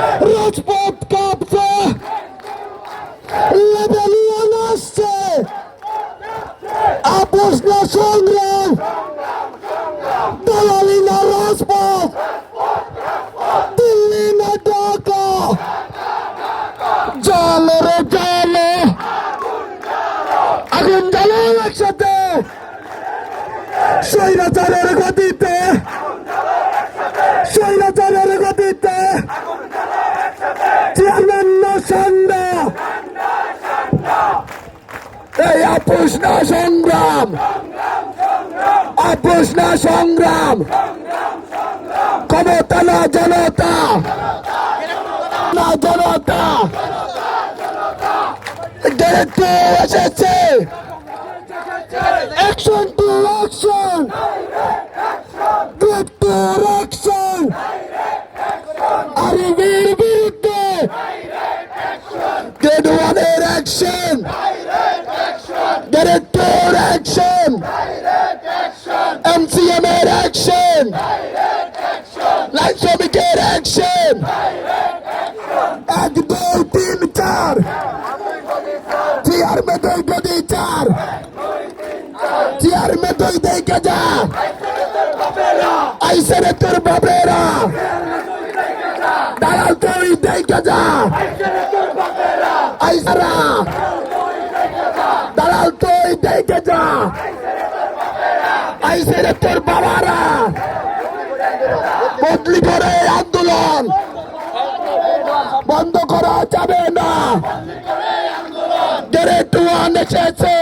রাজপথ কাঁপছে লেবেলিয়ান আসছে আপোষ না সংগ্রাম দালালি না রাজপথ দিল্লি না ঢাকা জলে রে জলে আগুন জ্বালো একসাথে স্বৈরাচারের গতিতে স্বৈরাচারের চেয়ারম্যান এই আপোষ না সংগ্রাম। আপোষ না সংগ্রাম। ক্ষমতা না জনতা। না জনতা। এসেছে। অ্যাকশন টু অ্যাকশন ওয়ানের অ্যাকশন গ্রেড টুর অ্যাকশন এমসিএম এর অ্যাকশন লাইন শ্রমিকের অ্যাকশন এক দুই তিন চার চেয়ার মে দুই গদি চার চেয়ার মে দুই দেখে যা আইসে রে তোর বাবেরা দালাল তুই দেখে যা আইসারা। দালাল তুই দেখে যা। তোর বাবারা। বদলি করে আন্দোলন। বন্ধ করা যাবে না। গেরে টুয়ান এসেছে।